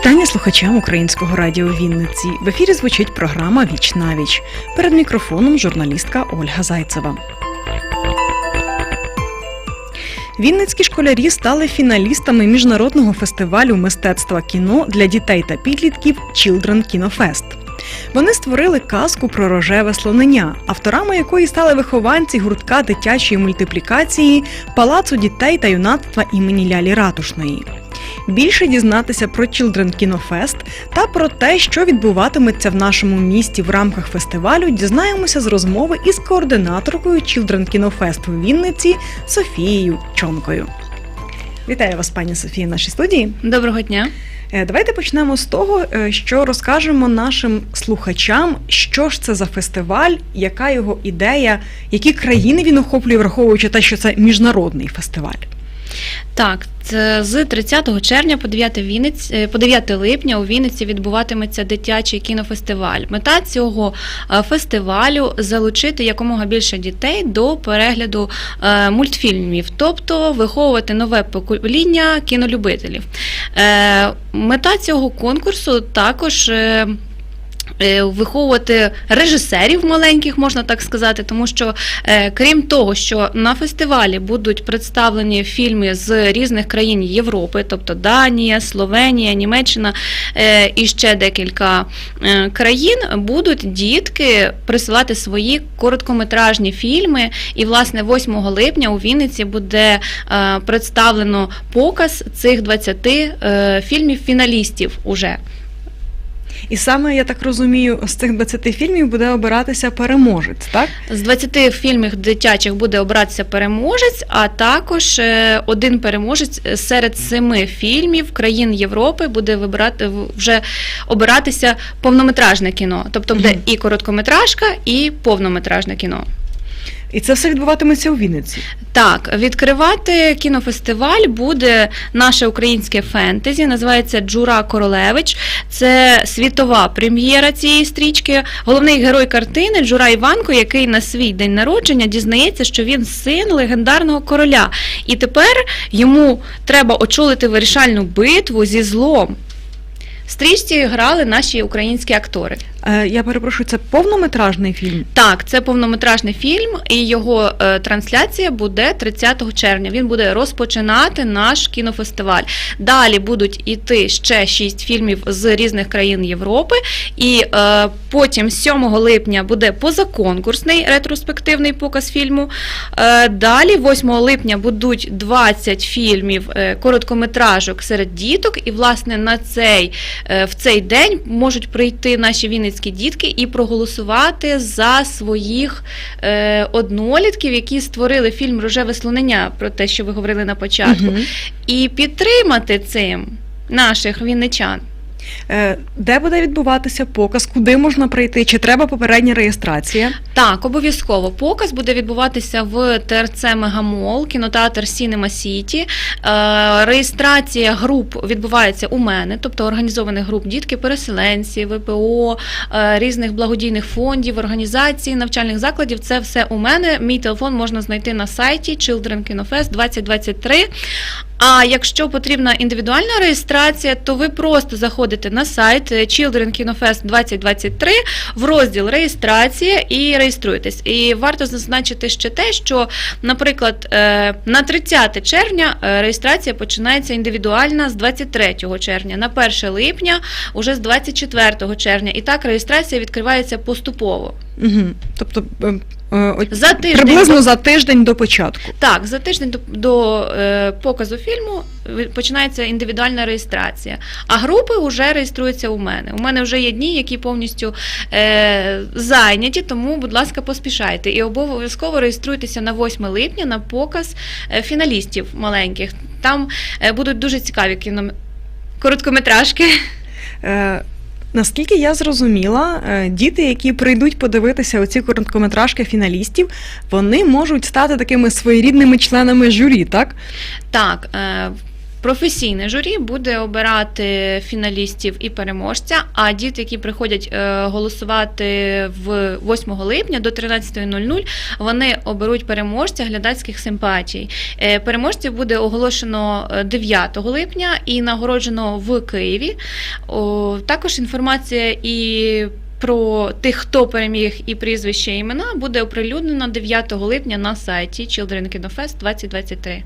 Вітання слухачам українського радіо Вінниці. В ефірі звучить програма Віч на віч. Перед мікрофоном журналістка Ольга Зайцева. Вінницькі школярі стали фіналістами міжнародного фестивалю мистецтва кіно для дітей та підлітків Children Кінофест. Вони створили казку про рожеве слонення, авторами якої стали вихованці гуртка дитячої мультиплікації Палацу дітей та юнацтва імені Лялі Ратушної. Більше дізнатися про Children Кінофест та про те, що відбуватиметься в нашому місті в рамках фестивалю, дізнаємося з розмови із координаторкою Children Кінофест у Вінниці Софією Чонкою. Вітаю вас, пані Софія, в нашій студії. Доброго дня. Е, Давайте почнемо з того, е, що розкажемо нашим слухачам, що ж це за фестиваль, яка його ідея, які країни він охоплює, враховуючи те, що це міжнародний фестиваль. Так, з 30 червня по 9, Вінниць, е, по 9 липня у Вінниці відбуватиметься дитячий кінофестиваль. Мета цього е, фестивалю залучити якомога більше дітей до перегляду е, мультфільмів, тобто виховувати нове покоління кінолюбителів. Мета цього конкурсу також. Е, Виховувати режисерів маленьких, можна так сказати, тому що е, крім того, що на фестивалі будуть представлені фільми з різних країн Європи, тобто Данія, Словенія, Німеччина е, і ще декілька країн, будуть дітки присилати свої короткометражні фільми. І, власне, 8 липня у Вінниці буде представлено показ цих 20 е, фільмів-фіналістів уже. І саме я так розумію, з цих 20 фільмів буде обиратися переможець, так? З 20 фільмів дитячих буде обиратися переможець, а також е, один переможець серед семи фільмів країн Європи буде вибирати вже обиратися повнометражне кіно. Тобто буде і короткометражка, і повнометражне кіно. І це все відбуватиметься у Вінниці. Так, відкривати кінофестиваль буде наше українське фентезі, називається Джура Королевич. Це світова прем'єра цієї стрічки. Головний герой картини Джура Іванко, який на свій день народження дізнається, що він син легендарного короля. І тепер йому треба очолити вирішальну битву зі злом. Стрічці грали наші українські актори. Е, я перепрошую, це повнометражний фільм. Так, це повнометражний фільм, і його е, трансляція буде 30 червня. Він буде розпочинати наш кінофестиваль. Далі будуть іти ще шість фільмів з різних країн Європи. І е, потім 7 липня буде позаконкурсний ретроспективний показ фільму. Е, далі, 8 липня, будуть 20 фільмів е, короткометражок серед діток. І, власне, на цей, е, в цей день можуть прийти наші вінницькі дітки і проголосувати за своїх е, однолітків, які створили фільм Рожеве слонення про те, що ви говорили на початку, угу. і підтримати цим наших вінничан. Е, Де буде відбуватися показ, куди можна прийти? Чи треба попередня реєстрація? Так, обов'язково показ буде відбуватися в ТРЦ Мегамол, кінотеатр Сінема Сіті. Е, реєстрація груп відбувається у мене, тобто організованих груп дітки, переселенці, ВПО, е, різних благодійних фондів, організацій, навчальних закладів. Це все у мене. Мій телефон можна знайти на сайті Children Kino 2023. А якщо потрібна індивідуальна реєстрація, то ви просто заходите на сайт е, Children Kino Fest 2023 в розділ реєстрація і реєструєтесь. І варто зазначити ще те, що, наприклад, е, на 30 червня е, реєстрація починається індивідуальна з 23 червня, на 1 липня уже з 24 червня. І так реєстрація відкривається поступово. Угу. Тобто е, е, от За тиждень приблизно до- за тиждень до початку. Так, за тиждень до, до е, показу фільму починається індивідуальна реєстрація. А групи вже реєструються у мене. У мене вже є дні, які повністю е, зайняті, тому, будь ласка, поспішайте. І обов'язково реєструйтеся на 8 липня на показ е, фіналістів маленьких. Там е, будуть дуже цікаві кіно... короткометражки. Е, Наскільки я зрозуміла, е, діти, які прийдуть подивитися оці короткометражки фіналістів, вони можуть стати такими своєрідними членами журі, так? Так, е, Професійне журі буде обирати фіналістів і переможця. А діти, які приходять е, голосувати в 8 липня до 13.00, вони оберуть переможця глядацьких симпатій. Е, Переможців буде оголошено е, 9 липня і нагороджено в Києві. Також інформація і. Про тих, хто переміг і прізвище і імена, буде оприлюднено 9 липня на сайті Children Kino Fest 2023.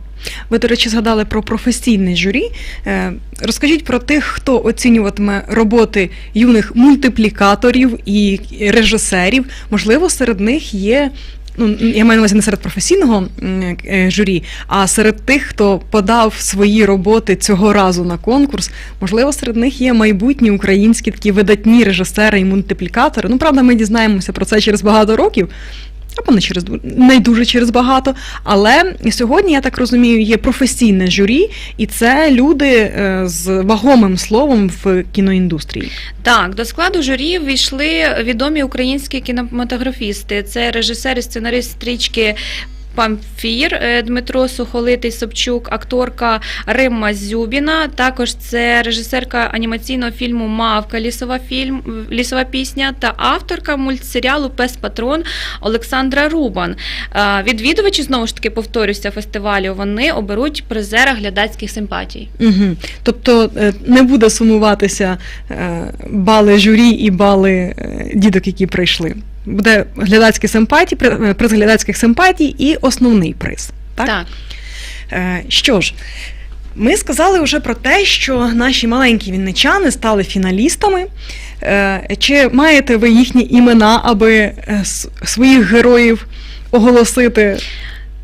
Ви, до речі, згадали про професійне журі. Е, Розкажіть про тих, хто оцінюватиме роботи юних мультиплікаторів і режисерів. Можливо, серед них є. Ну, я маю на увазі не серед професійного е, журі, а серед тих, хто подав свої роботи цього разу на конкурс. Можливо, серед них є майбутні українські такі видатні режисери і мультиплікатори. Ну, правда, ми дізнаємося про це через багато років. Або не через не дуже через багато. Але сьогодні, я так розумію, є професійне журі, і це люди е, з вагомим словом в кіноіндустрії. Так, до складу журі ввійшли відомі українські кінематографісти. Це режисер і сценарист стрічки. Памфір е, Дмитро Сухолитий Собчук, акторка Римма Зюбіна. Також це режисерка анімаційного фільму Мавка лісова фільм, лісова пісня та авторка мультсеріалу Пес Патрон Олександра Рубан. Е, Відвідувачі знову ж таки повторюся фестивалю. Вони оберуть призера глядацьких симпатій. Угу. Тобто е, не буде сумуватися е, бали журі і бали е, діток, які прийшли. Буде глядацькі симпатії, е, приз глядацьких симпатій і основний приз. Так? так. Е, Що ж, ми сказали вже про те, що наші маленькі вінничани стали фіналістами. Е, Чи маєте ви їхні імена, аби своїх героїв оголосити?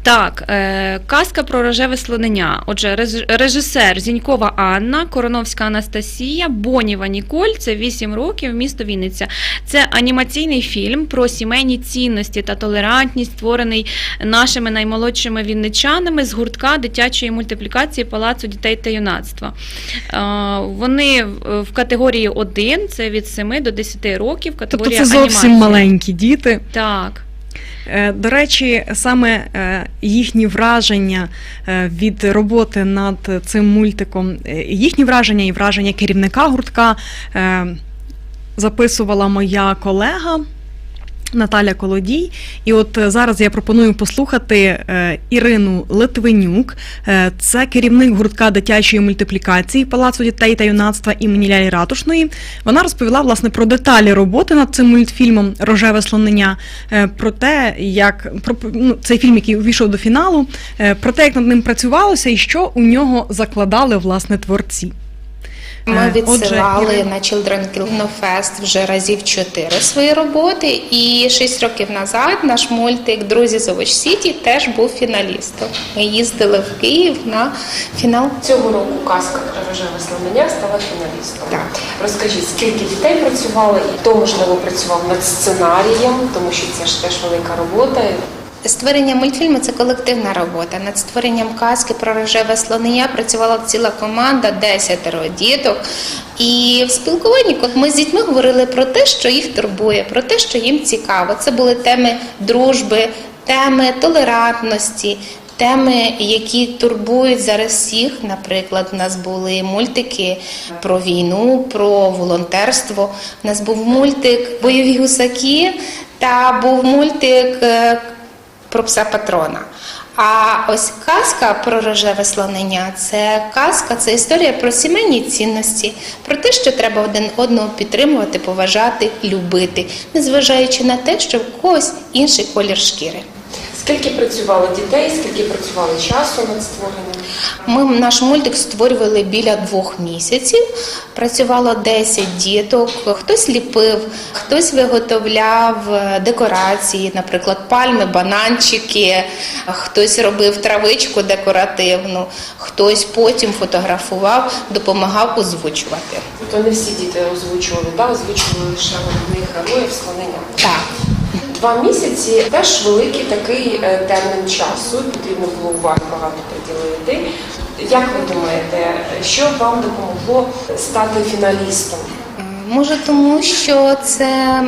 Так, е, казка про рожеве слонення. Отже, реж- режисер Зінькова Анна, Короновська Анастасія, Боніва Ніколь. Це 8 років, місто Вінниця. Це анімаційний фільм про сімейні цінності та толерантність, створений нашими наймолодшими вінничанами з гуртка дитячої мультиплікації Палацу дітей та юнацтва. Е, вони в- категорії 1, це від 7 до 10 років. Тобто Категорія це зовсім анімації. маленькі діти. Так. Е, До речі, саме е, їхні враження е, від роботи над цим мультиком, їхні враження і враження керівника гуртка записувала моя колега. Наталя Колодій, і от е, зараз я пропоную послухати е, Ірину Литвинюк. Е, Це керівник гуртка дитячої мультиплікації Палацу дітей та юнацтва імені Лялі Ратушної. Вона розповіла власне про деталі роботи над цим мультфільмом Рожеве слонення, про те, як про ну, цей фільм, який увійшов до фіналу, про те, як над ним працювалося, і що у нього закладали власне творці. Ми Е, відсилали на Children Kino Fest вже разів чотири свої роботи, і шість років назад наш мультик Друзі з Овоч Сіті теж був фіналістом. Ми їздили в Київ на фінал. Цього року казка про рожеве слонення стала фіналістом. Так. Розкажіть, скільки дітей працювало, і хто можливо працював над сценарієм, тому що це ж теж велика робота. Створення мультфільму це колективна робота. Над створенням казки про рожеве слонення працювала ціла команда, десятеро діток. І в спілкуванні ми з дітьми говорили про те, що їх турбує, про те, що їм цікаво. Це були теми дружби, теми толерантності. Теми, які турбують зараз всіх, наприклад, у нас були мультики про війну, про волонтерство. У нас був мультик Бойові гусаки та був мультик е, про пса патрона. А ось казка про рожеве слонення це казка, це історія про сімейні цінності, про те, що треба один одного підтримувати, поважати, любити, незважаючи на те, що в когось інший колір шкіри. Скільки працювало дітей, скільки працювало часу над створенням? Ми наш мультик створювали біля двох місяців. Працювало 10 діток. Хтось ліпив, хтось виготовляв е, декорації, наприклад, пальми, бананчики, хтось робив травичку декоративну, хтось потім фотографував, допомагав озвучувати. Тобто не всі діти озвучували, да? озвучували лише головних героїв слонення. Так. Два місяці теж великий такий е, термін часу, потрібно було уваги багато приділити. Як ви думаєте, що вам допомогло стати фіналістом? Може, тому що це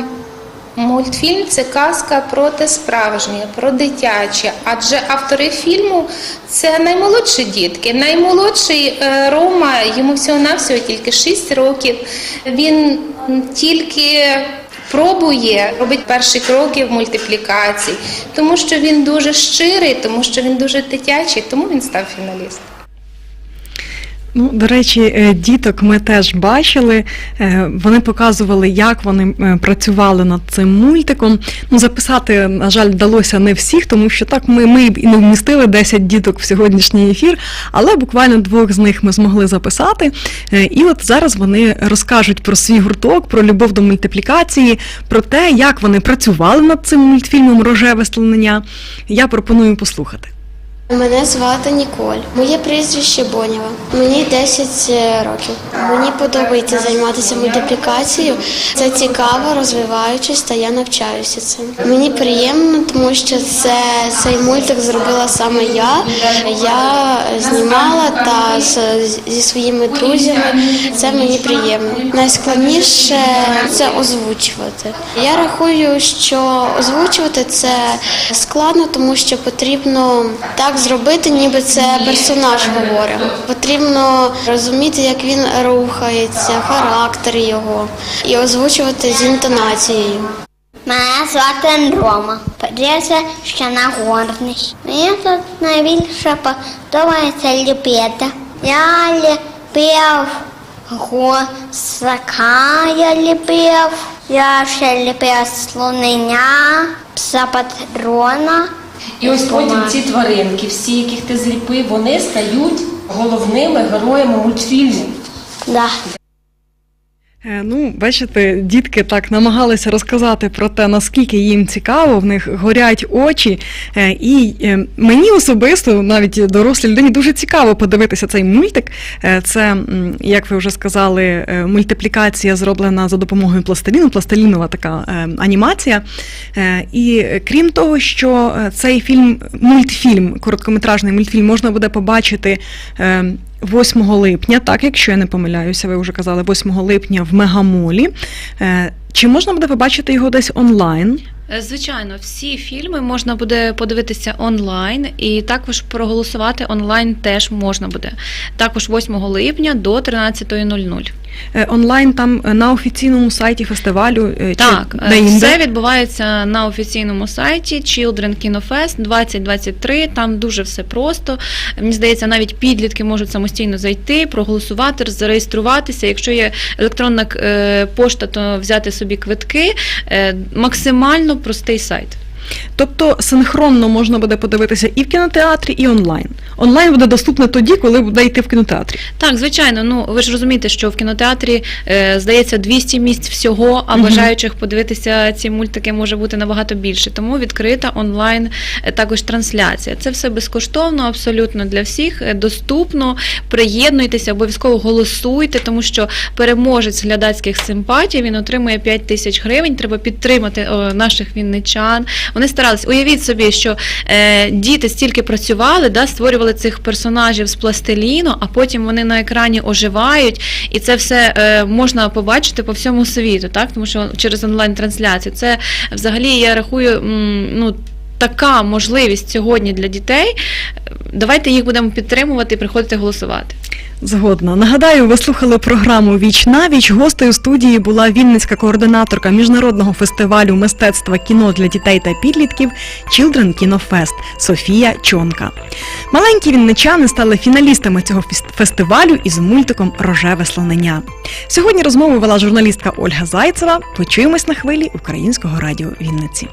Мультфільм це казка про те справжнє, про дитяче. Адже автори фільму це наймолодші дітки. Наймолодший е, Рома, йому всього-навсього тільки 6 років. Він тільки пробує, робить перші кроки в мультиплікації, тому що він дуже щирий, тому що він дуже дитячий, тому він став фіналістом. Ну, до речі, е, діток ми теж бачили. Е, Вони показували, як вони е, працювали над цим мультиком. Ну, записати, на жаль, вдалося не всіх, тому що так ми, ми і не вмістили 10 діток в сьогоднішній ефір, але буквально двох з них ми змогли записати. І от зараз вони розкажуть про свій гурток, про любов до мультиплікації, про те, як вони працювали над цим мультфільмом Рожеве слонення. Я пропоную послухати. Мене звати Ніколь. Моє прізвище Бонява. Мені 10 років. Мені подобається займатися мультиплікацією. Це цікаво, розвиваючись, та я навчаюся цим. Мені приємно, тому що це цей мультик зробила саме я. Я знімала та зі своїми друзями. Це мені приємно. Найскладніше це озвучувати. Я рахую, що озвучувати це складно, тому що потрібно так зробити, ніби це персонаж говорить. Потрібно розуміти, як він рухається, характер його, і озвучувати з інтонацією. Мене звати Рома. Прізвище Нагорний. Мені тут найбільше подобається ліпити. Я ліпив гусака, я ліпив. Я ще ліпив слонення, пса патрона. І ось потім ці тваринки, всі, яких ти зліпив, вони стають головними героями мультфільмів. Да. Е, Ну, бачите, дітки так намагалися розказати про те, наскільки їм цікаво, в них горять очі. Е, І е, мені особисто, навіть дорослій людині, дуже цікаво подивитися цей мультик. Це, як ви вже сказали, мультиплікація зроблена за допомогою пластиліну, пластилінова така анімація. І крім того, що цей фільм, мультфільм, короткометражний мультфільм можна буде побачити. Е, 8 липня, так, якщо я не помиляюся, ви вже казали, 8 липня в Мегамолі. Е, Чи можна буде побачити його десь онлайн? Е, Звичайно, всі фільми можна буде подивитися онлайн, і також проголосувати онлайн теж можна буде. Також 8 липня до 13.00. Е, Онлайн там е, на офіційному сайті фестивалю Так, чи де все відбувається на офіційному сайті Children Kino Fest 2023. Там дуже все просто. Мені здається, навіть підлітки можуть самостійно зайти, проголосувати, зареєструватися. Якщо є електронна пошта, то взяти собі квитки. Максимально простий сайт. Тобто синхронно можна буде подивитися і в кінотеатрі, і онлайн. Онлайн буде доступне тоді, коли буде йти в кінотеатрі. Так, звичайно. Ну ви ж розумієте, що в кінотеатрі е, здається 200 місць всього, а бажаючих подивитися ці мультики може бути набагато більше. Тому відкрита онлайн е, також трансляція. Це все безкоштовно, абсолютно для всіх. е, Доступно. Приєднуйтеся, обов'язково голосуйте, тому що переможець глядацьких симпатій він отримує 5 тисяч гривень. Треба підтримати о, наших вінничан. Вони старались. Уявіть собі, що е, діти стільки працювали, да, створювали цих персонажів з пластиліну, а потім вони на екрані оживають, і це все е, можна побачити по всьому світу, так? Тому що через онлайн-трансляцію це взагалі я рахую, м, ну. Така можливість сьогодні для дітей. Давайте їх будемо підтримувати і приходити голосувати. Згодна. Нагадаю, ви слухали програму Віч на віч. Гостею студії була вінницька координаторка міжнародного фестивалю мистецтва кіно для дітей та підлітків Children Kino Fest Софія Чонка. Маленькі вінничани стали фіналістами цього фестивалю із мультиком Рожеве слонення. Сьогодні розмову вела журналістка Ольга Зайцева. Почуємось на хвилі українського радіо Вінниці.